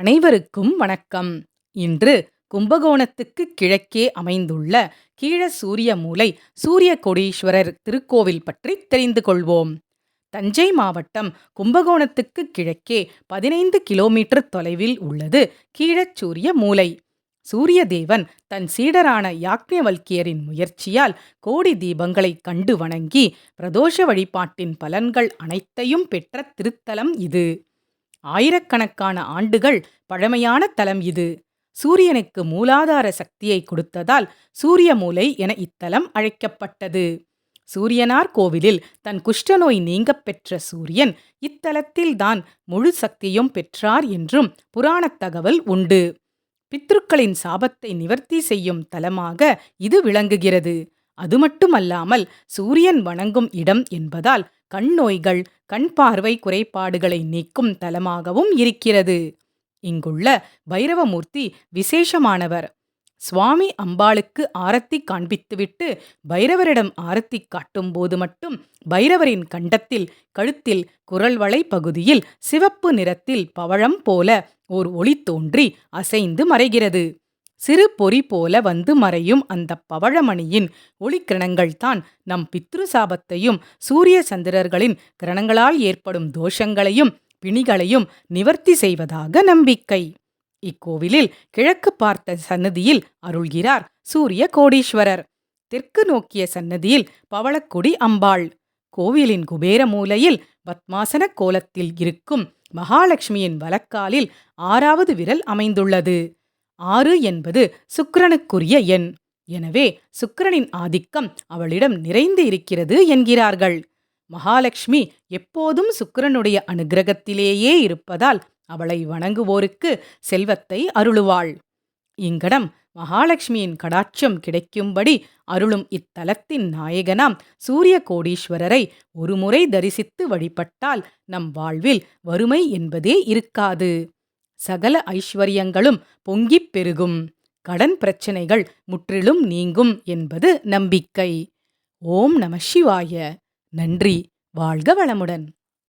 அனைவருக்கும் வணக்கம். இன்று கும்பகோணத்துக்கு கிழக்கே அமைந்துள்ள கீழ சூரிய மூலை சூரிய கொடீஸ்வரர் திருக்கோவில் பற்றி தெரிந்து கொள்வோம். தஞ்சை மாவட்டம் கும்பகோணத்துக்கு கிழக்கே பதினைந்து கிலோமீட்டர் தொலைவில் உள்ளது கீழச்சூரிய மூலை. சூரிய தேவன் தன் சீடரான யாக்ஞவல்கியரின் முயற்சியால் கோடி தீபங்களை கண்டு வணங்கி பிரதோஷ வழிபாட்டின் பலன்கள் அனைத்தையும் பெற்ற திருத்தலம் இது. ஆயிரக்கணக்கான ஆண்டுகள் பழமையான தலம் இது. சூரியனுக்கு மூலாதார சக்தியை கொடுத்ததால் சூரிய மூலை என இத்தலம் அழைக்கப்பட்டது. சூரியனார் கோவிலில் தன் குஷ்டநோய் நீங்கப் பெற்ற சூரியன் இத்தலத்தில்தான் முழு சக்தியும் பெற்றார் என்றும் புராணத் தகவல் உண்டு. பித்ருக்களின் சாபத்தை நிவர்த்தி செய்யும் தலமாக இது விளங்குகிறது. அது மட்டுமல்லாமல் சூரியன் வணங்கும் இடம் என்பதால் கண் நோய்கள் கண் பார்வை குறைபாடுகளை நீக்கும் தலமாகவும் இருக்கிறது. இங்குள்ள பைரவமூர்த்தி விசேஷமானவர். சுவாமி அம்பாளுக்கு ஆரத்தி காண்பித்துவிட்டு பைரவரிடம் ஆரத்தி காட்டும் போது மட்டும் பைரவரின் கண்டத்தில் கழுத்தில் குரல்வளை பகுதியில் சிவப்பு நிறத்தில் பவழம் போல ஓர் ஒளி தோன்றி அசைந்து மறைகிறது. சிறு பொறி போல வந்து மறையும் அந்த பவழமணியின் ஒளிக்கிரணங்கள்தான் நம் பித்ரு சாபத்தையும் சூரிய சந்திரர்களின் கிரணங்களால் ஏற்படும் தோஷங்களையும் பிணிகளையும் நிவர்த்தி செய்வதாக நம்பிக்கை. இக்கோவிலில் கிழக்கு பார்த்த சன்னதியில் அருள்கிறார் சூரிய கோடீஸ்வரர். தெற்கு நோக்கிய சன்னதியில் பவளக்குடி அம்பாள். கோவிலின் குபேர மூலையில் பத்மாசன கோலத்தில் இருக்கும் மகாலட்சுமியின் வலக்காலில் ஆறாவது விரல் அமைந்துள்ளது. ஆறு என்பது சுக்கிரனுக்குரிய எண். எனவே சுக்கிரனின் ஆதிக்கம் அவளிடம் நிறைந்து இருக்கிறது என்கிறார்கள். மகாலட்சுமி எப்போதும் சுக்கிரனுடைய அனுகிரகத்திலேயே இருப்பதால் அவளை வணங்குவோருக்கு செல்வத்தை அருளுவாள். இங்கடம் மகாலட்சுமியின் கடாட்சம் கிடைக்கும்படி அருளும் இத்தலத்தின் நாயகனாம் சூரிய கோடீஸ்வரரை ஒருமுறை தரிசித்து வழிபட்டால் நம் வாழ்வில் வறுமை என்பதே இருக்காது. சகல ஐஸ்வர்யங்களும் பொங்கிப் பெருகும். கடன் பிரச்சனைகள் முற்றிலும் நீங்கும் என்பது நம்பிக்கை. ஓம் நம சிவாய. நன்றி. வாழ்க வளமுடன்.